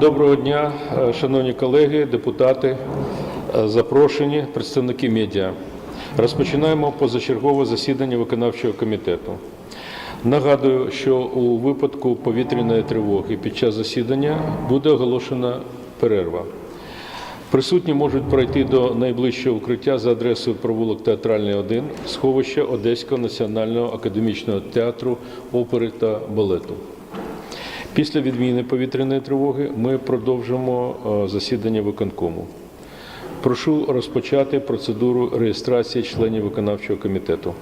Доброго дня, е, шановні колеги, депутати, е, запрошені, представники медіа. Розпочинаємо позачергове засідання виконавчого комітету. Нагадую, що у випадку повітряної тривоги під час засідання буде оголошена перерва. Присутні можуть пройти до найближчого укриття за адресою провулок Театральний 1, сховище Одеського національного академічного театру опери та балету. Після відміни повітряної тривоги ми продовжимо е, засідання виконкому. Прошу розпочати процедуру реєстрації членів виконавчого комітету.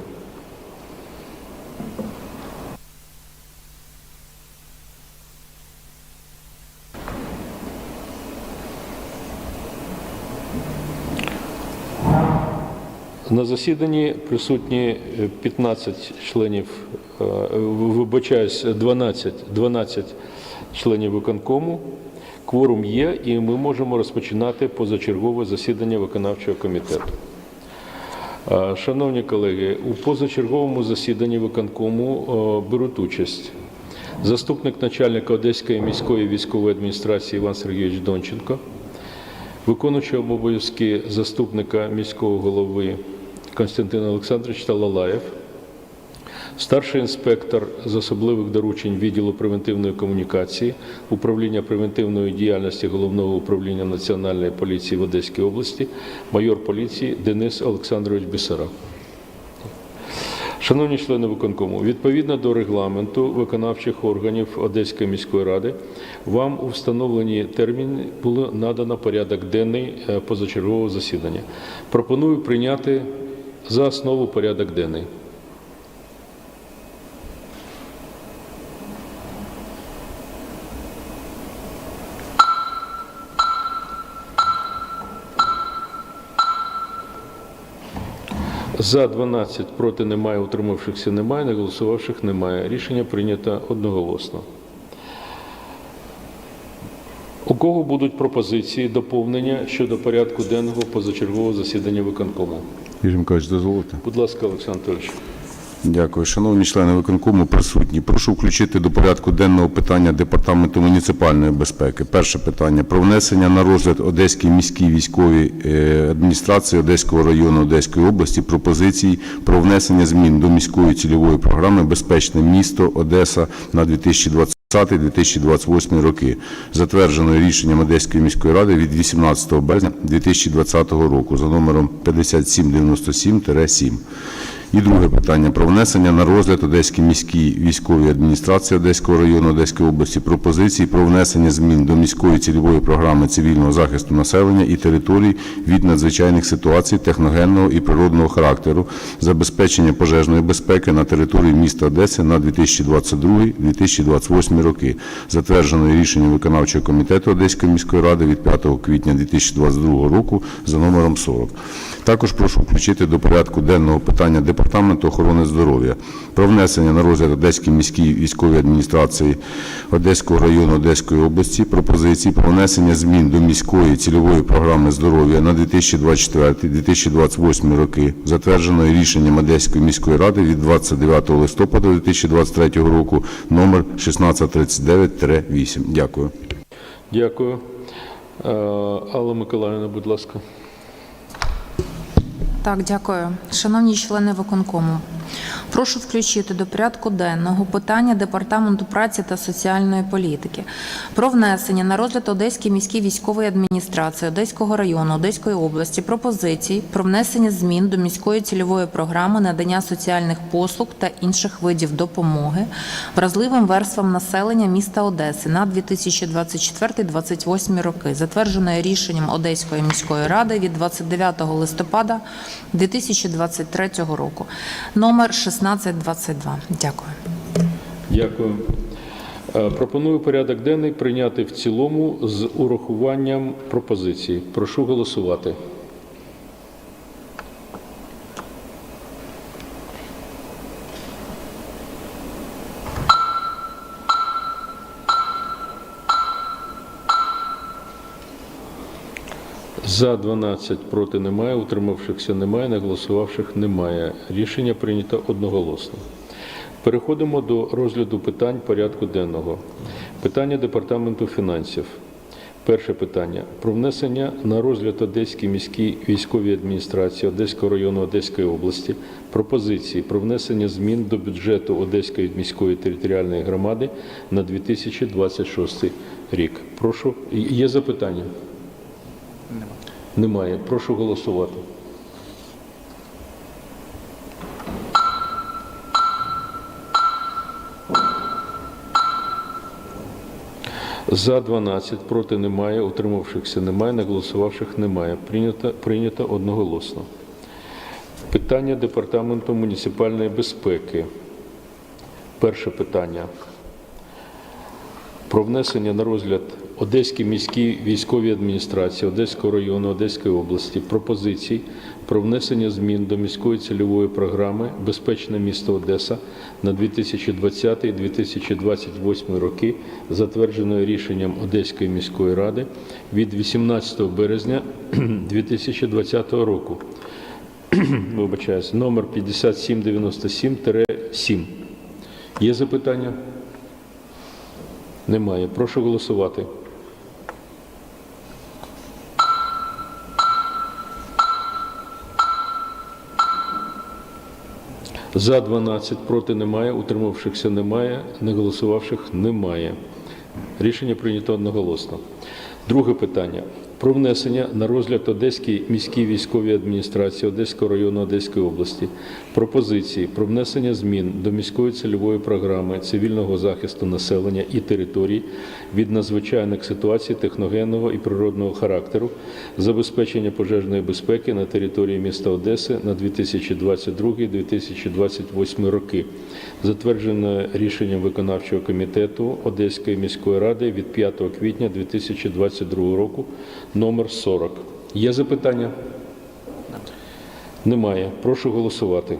На засіданні присутні е, 15 членів, е, вибачаюсь, 12, 12 членів виконкому. Кворум є, і ми можемо розпочинати позачергове засідання виконавчого комітету. Е, Шановні колеги, у позачерговому засіданні виконкому е, беруть участь заступник начальника Одеської міської військової адміністрації Іван Сергійович Донченко, виконуючий обов'язки заступника міського голови Константин Олександрович Талалаєв, старший інспектор з особливих доручень відділу превентивної комунікації управління превентивної діяльності головного управління Національної поліції в Одеській області, майор поліції Денис Олександрович Бісаров. Шановні члени виконкому, відповідно до регламенту виконавчих органів Одеської міської ради, вам у встановлені терміни було надано порядок денний е, позачергового засідання. Пропоную прийняти за основу порядок денний. За 12, проти немає, утримавшихся немає, не голосувавших немає. Рішення прийнято одноголосно. У кого будуть пропозиції, доповнення щодо порядку денного позачергового засідання виконкому? Юрій Миколаївич, дозволите? Будь ласка, Олександр Анатолійович. Дякую. Шановні члени виконкому, присутні. Прошу включити до порядку денного питання Департаменту муніципальної безпеки. Перше питання про внесення на розгляд Одеській міській військовій е, адміністрації Одеського району Одеської області пропозицій про внесення змін до міської цільової програми Безпечне місто Одеса на 2020 2028 роки, затвердженої рішенням Одеської міської ради від 18 березня 2020 року за номером 5797-7. І друге питання про внесення на розгляд Одеській міській військовій адміністрації Одеського району Одеської області пропозиції про внесення змін до міської цільової програми цивільного захисту населення і територій від надзвичайних ситуацій техногенного і природного характеру, забезпечення пожежної безпеки на території міста Одеси на 2022-2028 роки, затвердженої рішенням виконавчого комітету Одеської міської ради від 5 квітня 2022 року за номером 40. Також прошу включити до порядку денного питання Департаменту охорони здоров'я про внесення на розгляд Одеській міській військовій адміністрації Одеського району Одеської області пропозиції про внесення змін до міської цільової програми здоров'я на 2024-2028 роки, затвердженої рішенням Одеської міської ради від 29 листопада 2023 року номер 1639-8. Дякую. Дякую. Е, Алла Миколаївна, будь ласка. Так, дякую. Шановні члени виконкому, прошу включити до порядку денного питання Департаменту праці та соціальної політики про внесення на розгляд Одеської міській військової адміністрації Одеського району Одеської області пропозицій про внесення змін до міської цільової програми надання соціальних послуг та інших видів допомоги вразливим верствам населення міста Одеси на 2024-2028 роки, затвердженої рішенням Одеської міської ради від 29 листопада 2023 року. Номер 1622. Дякую. Дякую. Е, Пропоную порядок денний прийняти в цілому з урахуванням пропозицій. Прошу голосувати. За 12 проти немає, утримавшихся немає, не голосувавших немає. Рішення прийнято одноголосно. Переходимо до розгляду питань порядку денного. Питання Департаменту фінансів. Перше питання про внесення на розгляд Одеській міській військовій адміністрації Одеського району Одеської області пропозиції про внесення змін до бюджету Одеської міської територіальної громади на 2026 рік. Прошу, є запитання? Немає. Прошу голосувати. За 12, проти немає, утримавшихся немає, не голосувавших немає. Прийнято, прийнято одноголосно. Питання Департаменту муніципальної безпеки. Перше питання. Про внесення на розгляд Одеській міській військовій адміністрації Одеського району Одеської області пропозицій про внесення змін до міської цільової програми Безпечне місто Одеса на 2020-2028 роки, затвердженої рішенням Одеської міської ради від 18 березня 2020 року. Вибачаюсь, номер 5797-7. Є запитання? Немає. Прошу голосувати. За 12, проти немає, утримавшихся немає, не голосувавших немає. Рішення прийнято одноголосно. Друге питання. Про внесення на розгляд Одеській міській військовій адміністрації Одеського району Одеської області пропозиції про внесення змін до міської цільової програми цивільного захисту населення і територій від надзвичайних ситуацій техногенного і природного характеру, забезпечення пожежної безпеки на території міста Одеси на 2022-2028 роки, затверджене рішенням виконавчого комітету Одеської міської ради від 5 квітня 2022 року номер 40. Є запитання? Немає. Прошу голосувати.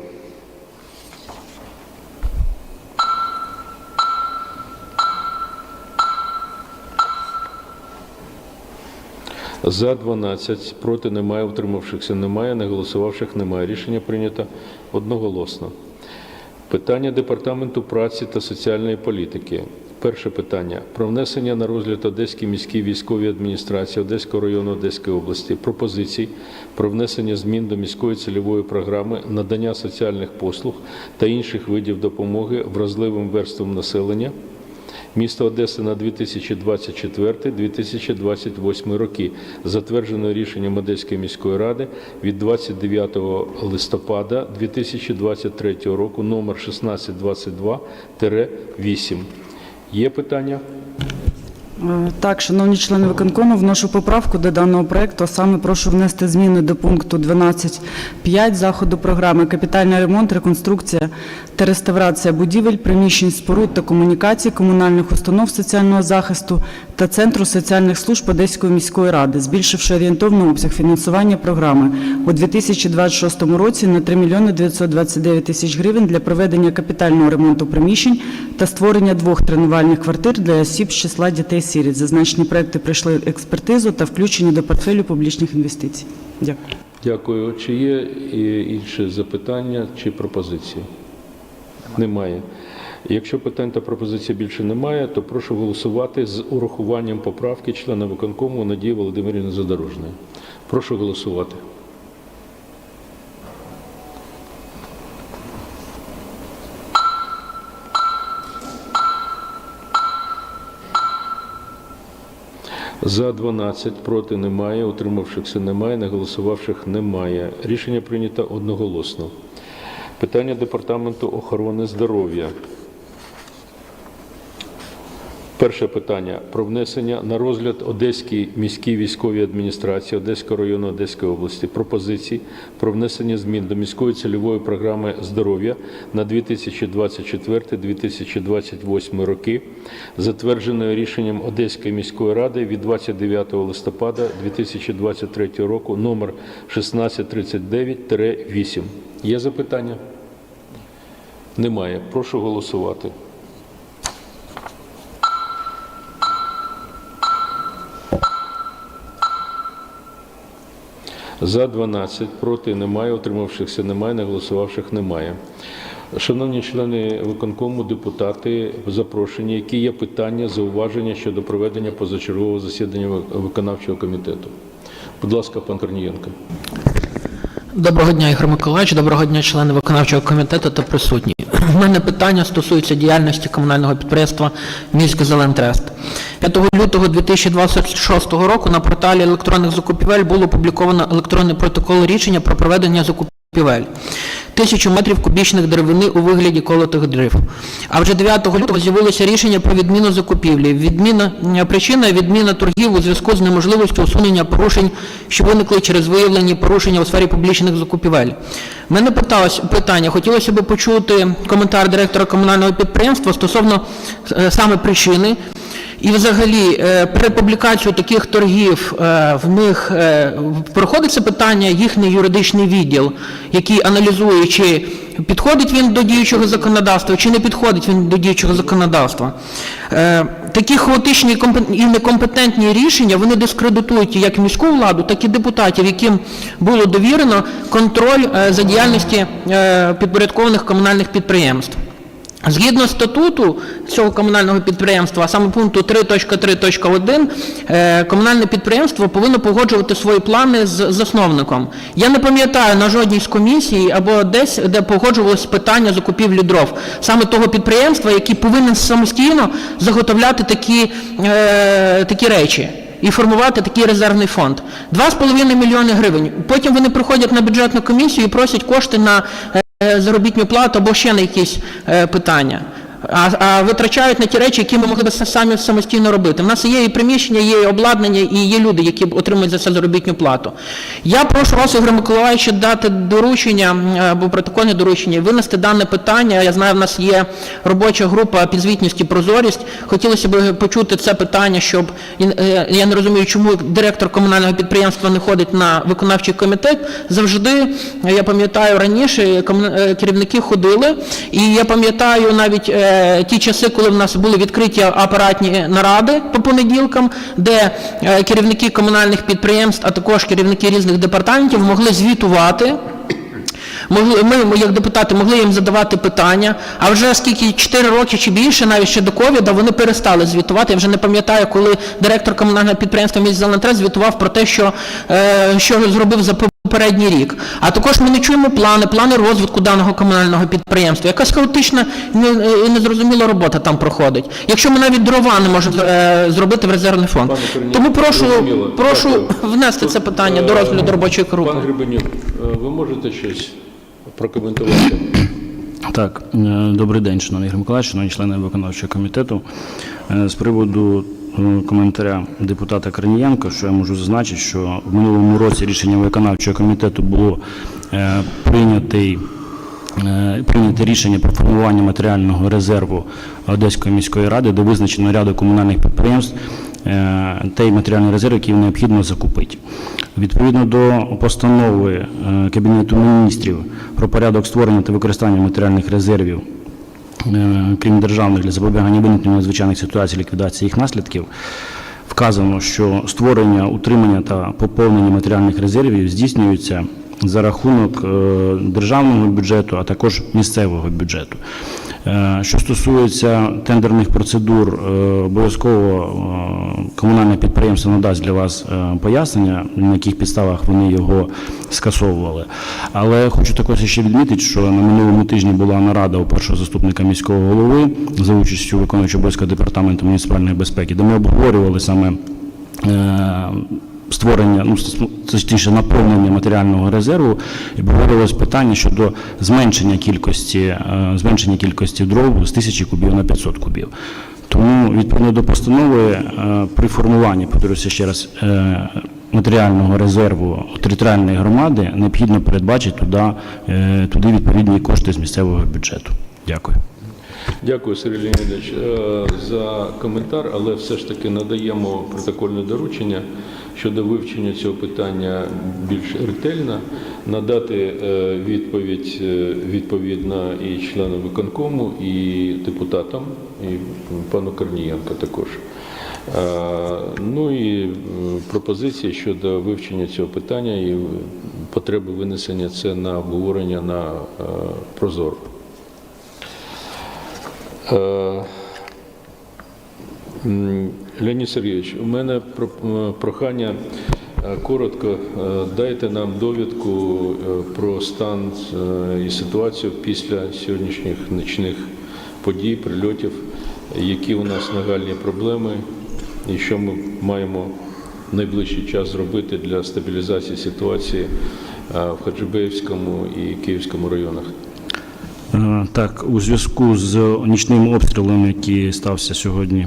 За 12, проти немає, утримавшихся немає, не голосувавших немає. Рішення прийнято одноголосно. Питання Департаменту праці та соціальної політики. Перше питання про внесення на розгляд Одеській міській військовій адміністрації Одеського району Одеської області пропозицій про внесення змін до міської цільової програми надання соціальних послуг та інших видів допомоги вразливим верствам населення міста Одеси на 2024-2028 роки, затверджено рішенням Одеської міської ради від 29 листопада 2023 року номер 1622-8. Є питання? Е, Так, шановні члени виконкому, вношу поправку до даного проекту. Саме прошу внести зміни до пункту 12.5 заходу програми «Капітальний ремонт, реконструкція та реставрація будівель, приміщень, споруд та комунікацій комунальних установ соціального захисту та Центру соціальних служб Одеської міської ради, збільшивши орієнтовний обсяг фінансування програми у 2026 році на 3 мільйони 929 тисяч гривень для проведення капітального ремонту приміщень та створення двох тренувальних квартир для осіб з числа дітей-сиріт. Зазначені проекти пройшли експертизу та включені до портфелю публічних інвестицій. Дякую. Дякую. Чи є е, інші запитання чи пропозиції? Немає. Якщо питань та пропозицій більше немає, то прошу голосувати з урахуванням поправки члена виконкому Надії Володимирівни Задорожної. Прошу голосувати. За 12, проти немає, утримавшихся немає, не голосувавших немає. Рішення прийнято одноголосно. Питання Департаменту охорони здоров'я. Перше питання про внесення на розгляд Одеській міській військовій адміністрації Одеського району Одеської області пропозицій про внесення змін до міської цільової програми здоров'я на 2024-2028 роки, затвердженої рішенням Одеської міської ради від 29 листопада 2023 року номер 1639-8. Є запитання? Немає. Прошу голосувати. За 12, проти немає, утримавшихся немає, не голосувавших немає. Шановні члени виконкому, депутати, запрошені, які є питання, зауваження щодо проведення позачергового засідання виконавчого комітету. Будь ласка, пан Корнієнко. Доброго дня, Ігор Миколаївич. Доброго дня, члени виконавчого комітету та присутні. Мене питання стосується діяльності комунального підприємства Міський Зелентрест. 5 лютого 2026 року на порталі електронних закупівель було опубліковано електронний протокол рішення про проведення закупівель. Тисячу метрів кубічних деревини у вигляді колотих дрив. А вже 9 лютого з'явилося рішення про відміну закупівлі. Відміна е, причина відміна торгів у зв'язку з неможливістю усунення порушень, що виникли через виявлені порушення у сфері публічних закупівель. Мене питалось питання. Хотілося б почути коментар директора комунального підприємства стосовно е, саме причини. І взагалі, е, перед публікацією таких торгів е, в них е, проходить це питання їхній юридичний відділ, який аналізує, чи підходить він до діючого законодавства, чи не підходить він до діючого законодавства. Такі хаотичні і некомпетентні рішення вони дискредитують як міську владу, так і депутатів, яким було довірено контроль за діяльності підпорядкованих комунальних підприємств. Згідно статуту цього комунального підприємства, саме пункту 3.3.1, е, комунальне підприємство повинно погоджувати свої плани з засновником. Я не пам'ятаю на жодній з комісій або десь, де погоджувалось питання закупівлі дров, саме того підприємства, який повинен самостійно заготовляти такі, е, такі речі. І формувати такий резервний фонд. 2,5 мільйони гривень. Потім вони приходять на бюджетну комісію і просять кошти на е, заробітну плату або ще на якісь е, питання. А, а витрачають на ті речі, які ми могли б самі самостійно робити. У нас є і приміщення, є і обладнання, і є люди, які отримують за це заробітну плату. Я прошу вас, Ігор Миколаївич, дати доручення або протокольне доручення, винести дане питання. Я знаю, в нас є робоча група підзвітність і прозорість. Хотілося б почути це питання, щоб і, е, я не розумію, чому директор комунального підприємства не ходить на виконавчий комітет. Завжди я пам'ятаю раніше е, керівники ходили, і я пам'ятаю навіть е, ті часи, коли в нас були відкриті апаратні наради по понеділкам, де е, керівники комунальних підприємств, а також керівники різних департаментів могли звітувати. Ми, як депутати, могли їм задавати питання, а вже скільки 4 роки чи більше, навіть ще до ковіда, вони перестали звітувати. Я вже не пам'ятаю, коли директор комунального підприємства міст Зелентрес звітував про те, що, е, що зробив за попередній рік. А також ми не чуємо плани, плани розвитку даного комунального підприємства. Якась хаотична і незрозуміла робота там проходить. Якщо ми навіть дрова не можемо е, зробити в резервний фонд. Тому прошу, прошу внести це питання до розгляду робочої групи. Пан Грибенюк, е, ви можете щось прокоментувати? Так, е, добрий день, шановний Ігор Миколаївич, шановні члени виконавчого комітету. Е, З приводу е, коментаря депутата Корнієнка, що я можу зазначити, що в минулому році рішенням виконавчого комітету було е, прийнятий е, прийняте рішення про формування матеріального резерву Одеської міської ради, де визначено ряду комунальних підприємств е, той матеріальний резерв, який необхідно закупити. Відповідно до постанови Кабінету міністрів про порядок створення та використання матеріальних резервів, крім державних для запобігання виникнення надзвичайних ситуацій, ліквідації їх наслідків, вказано, що створення, утримання та поповнення матеріальних резервів здійснюється за рахунок е, державного бюджету, а також місцевого бюджету. Е, Що стосується тендерних процедур, е, обов'язково е, комунальне підприємство надасть для вас пояснення, на яких підставах вони його скасовували. Але хочу також ще відмітити, що на минулому тижні була нарада у першого заступника міського голови за участю виконуючого обов'язку департаменту муніципальної безпеки, де ми обговорювали саме створення, ну точніше наповнення матеріального резерву і обговорювалось питання щодо зменшення кількості, е, зменшення кількості дров з 1000 кубів на 500 кубів. Тому відповідно до постанови е, при формуванні, повторюся ще раз, е, матеріального резерву територіальної громади необхідно передбачити туди, туди відповідні кошти з місцевого бюджету. Дякую. Дякую, Сергій Леонідович, е, за коментар, але все ж таки надаємо протокольне доручення щодо вивчення цього питання більш ретельно, надати е, відповідь е, відповідно і членам виконкому, і депутатам, і пану Корнієнко також. Ну і пропозиції щодо вивчення цього питання і потреби винесення це на обговорення на прозоро. Е, Леонід Сергійович, у мене е, прохання е, коротко дайте нам довідку про стан і ситуацію після сьогоднішніх нічних подій, прильотів, які у нас нагальні проблеми і що ми маємо в найближчий час зробити для стабілізації ситуації в Хаджибеївському і Київському районах. Е, Так, у зв'язку з нічним обстрілом, який стався сьогодні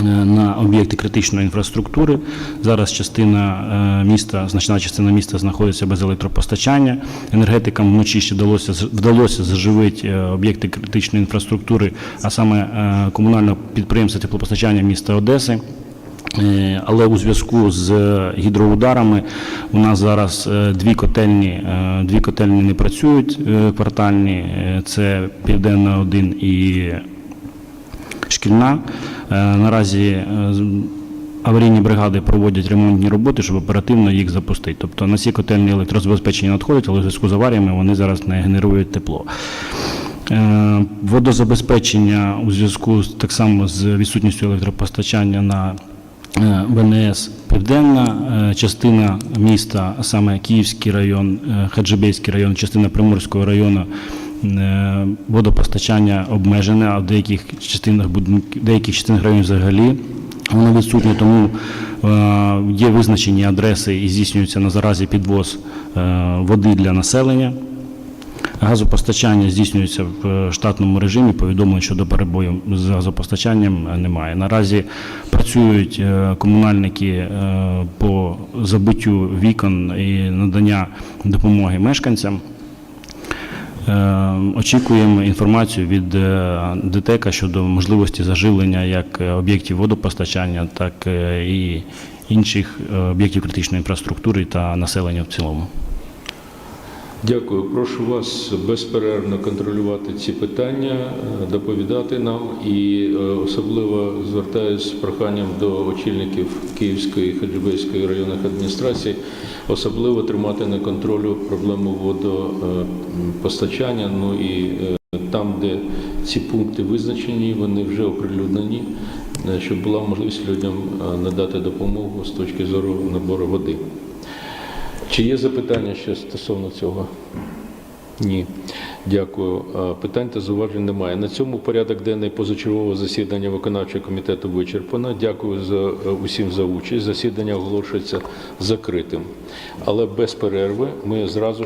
е, на об'єкти критичної інфраструктури, зараз частина е, міста, значна частина міста знаходиться без електропостачання. Енергетикам вночі ще вдалося вдалося заживити об'єкти критичної інфраструктури, а саме комунальне підприємство теплопостачання міста Одеси. Е, Але у зв'язку з гідроударами у нас зараз е, дві котельні, е, дві котельні не працюють е, квартальні. Е, Це Південна 1 і шкільна. Е, Наразі е, аварійні бригади проводять ремонтні роботи, щоб оперативно їх запустити. Тобто на ці котельні електрозабезпечення надходять, але в зв'язку з аваріями вони зараз не генерують тепло. Е, Водозабезпечення у зв'язку так само з відсутністю електропостачання на е, ВНС Південна, е, частина міста, саме Київський район, е, Хаджибейський район, частина Приморського району. е, Водопостачання обмежене, а в деяких частинах деяких частинах районів взагалі воно відсутнє, тому е, є визначені адреси і здійснюється на заразі підвоз е, води для населення. Газопостачання здійснюється в е, штатному режимі. Повідомлень щодо перебою з газопостачанням е, немає. Наразі працюють е, комунальники по забиттю вікон і надання допомоги мешканцям. Очікуємо інформацію від ДТЕКа щодо можливості заживлення як об'єктів водопостачання, так і інших об'єктів критичної інфраструктури та населення в цілому. Дякую. Прошу вас безперервно контролювати ці питання, е, доповідати нам і е, особливо звертаюся з проханням до очільників Київської і Хаджибейської районних адміністрацій, особливо тримати на контролю проблему водопостачання. Ну і е, там, де ці пункти визначені, вони вже оприлюднені, е, щоб була можливість людям е, надати допомогу з точки зору набору води. Чи є запитання ще стосовно цього? Ні. Дякую. Питань та зауважень немає. На цьому порядок денний позачергового засідання виконавчого комітету вичерпано. Дякую за е, усім за участь. Засідання оголошується закритим. Але без перерви ми зразу